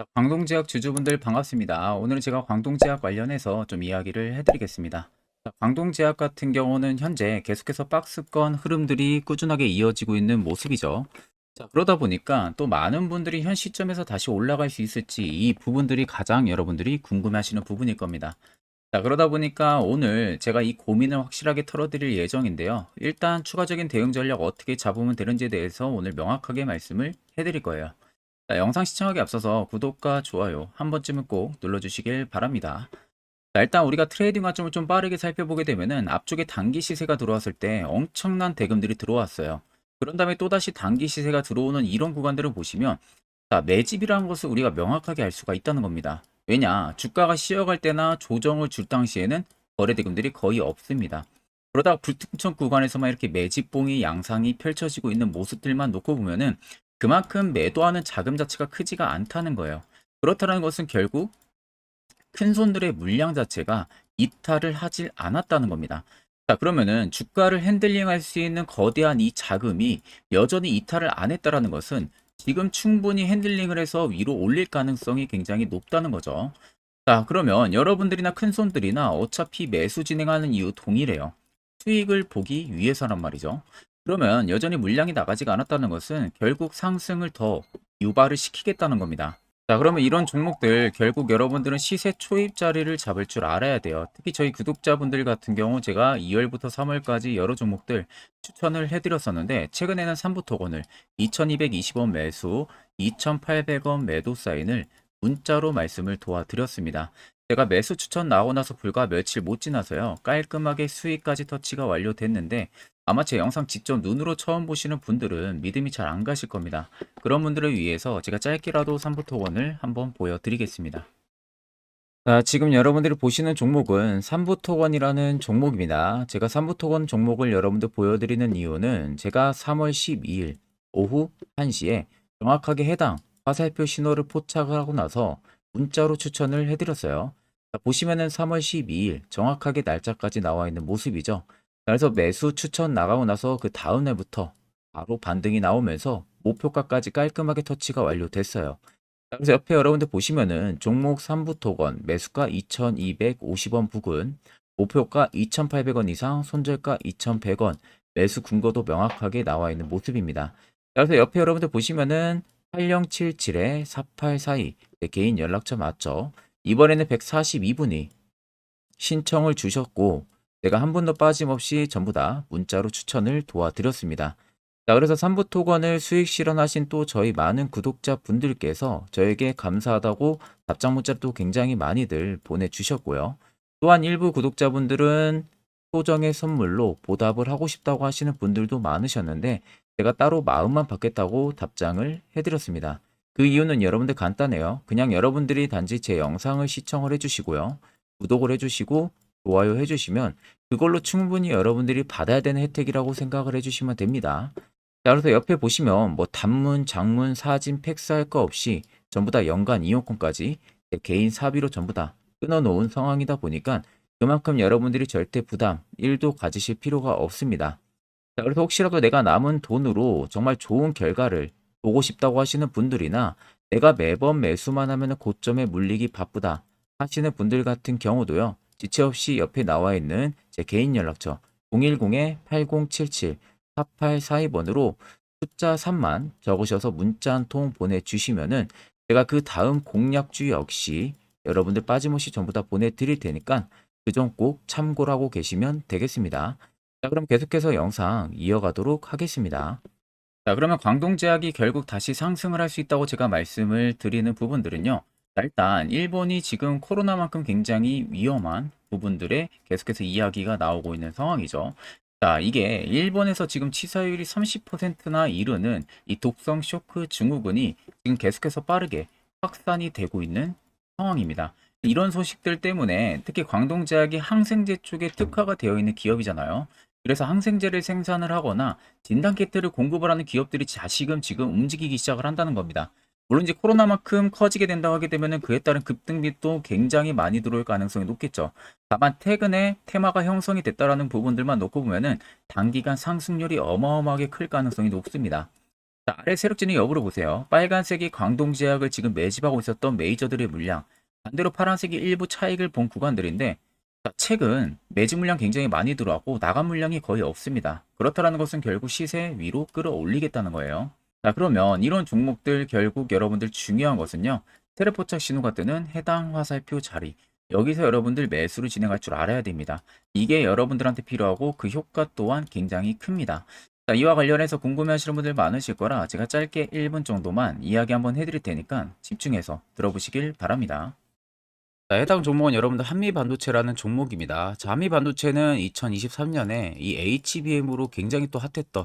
자, 광동제약 주주분들 반갑습니다. 오늘은 제가 광동제약 관련해서 좀 이야기를 해드리겠습니다. 자, 광동제약 같은 경우는 현재 계속해서 박스권 흐름들이 꾸준하게 이어지고 있는 모습이죠. 자, 그러다 보니까 또 많은 분들이 현 시점에서 다시 올라갈 수 있을지 이 부분들이 가장 여러분들이 궁금해하시는 부분일 겁니다. 자, 그러다 보니까 오늘 제가 이 고민을 확실하게 털어드릴 예정인데요. 일단 추가적인 대응 전략 어떻게 잡으면 되는지에 대해서 오늘 명확하게 말씀을 해드릴 거예요. 자, 영상 시청하기 앞서서 구독과 좋아요 한 번쯤은 꼭 눌러주시길 바랍니다. 자, 일단 우리가 트레이딩 관점을 좀 빠르게 살펴보게 되면은 앞쪽에 단기 시세가 들어왔을 때 엄청난 대금들이 들어왔어요. 그런 다음에 또다시 단기 시세가 들어오는 이런 구간들을 보시면 자, 매집이라는 것을 우리가 명확하게 알 수가 있다는 겁니다. 왜냐? 주가가 쉬어갈 때나 조정을 줄 당시에는 거래 대금들이 거의 없습니다. 그러다가 불특정 구간에서만 이렇게 매집봉이 양상이 펼쳐지고 있는 모습들만 놓고 보면은 그만큼 매도하는 자금 자체가 크지가 않다는 거예요. 그렇다는 것은 결국 큰 손들의 물량 자체가 이탈을 하질 않았다는 겁니다. 자, 그러면은 주가를 핸들링할 수 있는 거대한 이 자금이 여전히 이탈을 안 했다라는 것은 지금 충분히 핸들링을 해서 위로 올릴 가능성이 굉장히 높다는 거죠. 자, 그러면 여러분들이나 큰 손들이나 어차피 매수 진행하는 이유 동일해요. 수익을 보기 위해서란 말이죠. 그러면 여전히 물량이 나가지가 않았다는 것은 결국 상승을 더 유발을 시키겠다는 겁니다. 자, 그러면 이런 종목들 결국 여러분들은 시세 초입 자리를 잡을 줄 알아야 돼요. 특히 저희 구독자분들 같은 경우 제가 2월부터 3월까지 여러 종목들 추천을 해드렸었는데 최근에는 3부 토건을 2220원 매수, 2800원 매도 사인을 문자로 말씀을 도와드렸습니다. 제가 매수 추천 나오고 나서 불과 며칠 못 지나서요. 깔끔하게 수익까지 터치가 완료됐는데 아마 제 영상 직접 눈으로 처음 보시는 분들은 믿음이 잘 안 가실 겁니다. 그런 분들을 위해서 제가 짧게라도 3부 토건을 한번 보여드리겠습니다. 자, 지금 여러분들이 보시는 종목은 3부 토건이라는 종목입니다. 제가 3부 토건 종목을 여러분들 보여드리는 이유는 제가 3월 12일 오후 1시에 정확하게 해당 화살표 신호를 포착하고 나서 문자로 추천을 해드렸어요. 자, 보시면은 3월 12일 정확하게 날짜까지 나와 있는 모습이죠. 그래서 매수 추천 나가고 나서 그 다음 날부터 바로 반등이 나오면서 목표가까지 깔끔하게 터치가 완료됐어요. 자, 그래서 옆에 여러분들 보시면은 종목 3부 토건 매수가 2250원 부근 목표가 2800원 이상 손절가 2100원 매수 근거도 명확하게 나와 있는 모습입니다. 자, 그래서 옆에 여러분들 보시면은 8077에 4842 네, 개인 연락처 맞죠? 이번에는 142분이 신청을 주셨고 내가 한 분도 빠짐없이 전부 다 문자로 추천을 도와드렸습니다. 자, 그래서 3부 토건을 수익 실현하신 또 저희 많은 구독자 분들께서 저에게 감사하다고 답장 문자도 굉장히 많이들 보내주셨고요. 또한 일부 구독자분들은 소정의 선물로 보답을 하고 싶다고 하시는 분들도 많으셨는데 제가 따로 마음만 받겠다고 답장을 해드렸습니다. 그 이유는 여러분들 간단해요. 그냥 여러분들이 단지 제 영상을 시청을 해주시고요. 구독을 해주시고 좋아요 해주시면 그걸로 충분히 여러분들이 받아야 되는 혜택이라고 생각을 해주시면 됩니다. 자, 그래서 옆에 보시면 뭐 단문, 장문, 사진, 팩스 할 거 없이 전부 다 연간 이용권까지 제 개인 사비로 전부 다 끊어놓은 상황이다 보니까 그만큼 여러분들이 절대 부담 1도 가지실 필요가 없습니다. 자, 그래서 혹시라도 내가 남은 돈으로 정말 좋은 결과를 보고 싶다고 하시는 분들이나 내가 매번 매수만 하면 고점에 물리기 바쁘다 하시는 분들 같은 경우도요. 지체 없이 옆에 나와 있는 제 개인 연락처 010-8077-4842번으로 숫자 3만 적으셔서 문자 한 통 보내주시면은 제가 그 다음 공략주 역시 여러분들 빠짐없이 전부 다 보내드릴 테니까 그 점 꼭 참고를 하고 계시면 되겠습니다. 자, 그럼 계속해서 영상 이어가도록 하겠습니다. 자, 그러면 광동제약이 결국 다시 상승을 할 수 있다고 제가 말씀을 드리는 부분들은요. 자, 일단 일본이 지금 코로나만큼 굉장히 위험한 부분들에 계속해서 이야기가 나오고 있는 상황이죠. 자, 이게 일본에서 지금 치사율이 30%나 이르는 이 독성 쇼크 증후군이 지금 계속해서 빠르게 확산이 되고 있는 상황입니다. 이런 소식들 때문에 특히 광동 제약이 항생제 쪽에 특화가 되어 있는 기업이잖아요. 그래서 항생제를 생산을 하거나 진단 키트를 공급을 하는 기업들이 자식은 지금 움직이기 시작을 한다는 겁니다. 물론 이제 코로나만큼 커지게 된다고 하게 되면 그에 따른 급등비도 굉장히 많이 들어올 가능성이 높겠죠. 다만 최근에 테마가 형성이 됐다라는 부분들만 놓고 보면은 단기간 상승률이 어마어마하게 클 가능성이 높습니다. 자, 아래 세력진의 여부를 보세요. 빨간색이 광동제약을 지금 매집하고 있었던 메이저들의 물량, 반대로 파란색이 일부 차익을 본 구간들인데 자, 최근 매집 물량 굉장히 많이 들어왔고 나간 물량이 거의 없습니다. 그렇다라는 것은 결국 시세 위로 끌어올리겠다는 거예요. 자, 그러면 이런 종목들 결국 여러분들 중요한 것은요. 테레포착 신호가 뜨는 해당 화살표 자리. 여기서 여러분들 매수를 진행할 줄 알아야 됩니다. 이게 여러분들한테 필요하고 그 효과 또한 굉장히 큽니다. 자, 이와 관련해서 궁금해하시는 분들 많으실 거라 제가 짧게 1분 정도만 이야기 한번 해드릴 테니까 집중해서 들어보시길 바랍니다. 자, 해당 종목은 여러분들 한미반도체라는 종목입니다. 자, 한미반도체는 2023년에 이 HBM으로 굉장히 또 핫했던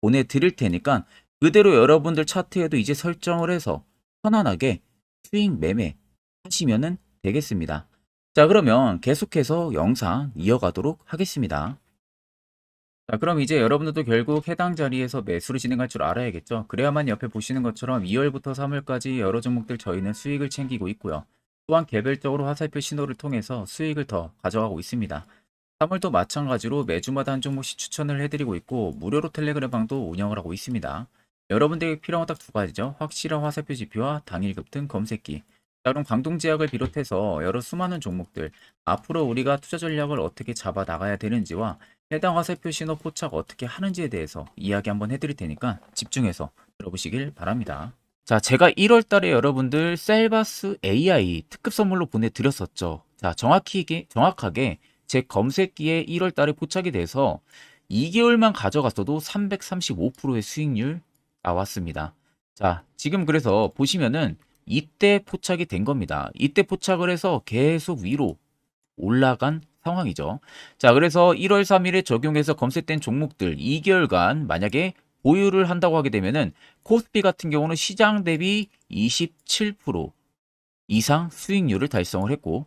보내드릴 테니까 그대로 여러분들 차트에도 이제 설정을 해서 편안하게 수익 매매 하시면은 되겠습니다. 자, 그러면 계속해서 영상 이어가도록 하겠습니다. 자, 그럼 이제 여러분들도 결국 해당 자리에서 매수를 진행할 줄 알아야겠죠. 그래야만 옆에 보시는 것처럼 2월부터 3월까지 여러 종목들 저희는 수익을 챙기고 있고요. 또한 개별적으로 화살표 신호를 통해서 수익을 더 가져가고 있습니다. 3월도 마찬가지로 매주마다 한 종목씩 추천을 해드리고 있고 무료로 텔레그램 방도 운영을 하고 있습니다. 여러분들에게 필요한 건 딱 두 가지죠. 확실한 화살표 지표와 당일 급 등 검색기. 자, 그럼 광동제약을 비롯해서 여러 수많은 종목들 앞으로 우리가 투자 전략을 어떻게 잡아 나가야 되는지와 해당 화살표 신호 포착 어떻게 하는지에 대해서 이야기 한번 해드릴 테니까 집중해서 들어보시길 바랍니다. 자, 제가 1월 달에 여러분들 셀바스 AI 특급 선물로 보내드렸었죠. 자, 정확히, 정확하게 제 검색기에 1월 달에 포착이 돼서 2개월만 가져갔어도 335%의 수익률 나왔습니다. 자, 지금 그래서 보시면은 이때 포착이 된 겁니다. 이때 포착을 해서 계속 위로 올라간 상황이죠. 자, 그래서 1월 3일에 적용해서 검색된 종목들 2개월간 만약에 보유를 한다고 하게 되면은 코스피 같은 경우는 시장 대비 27% 이상 수익률을 달성을 했고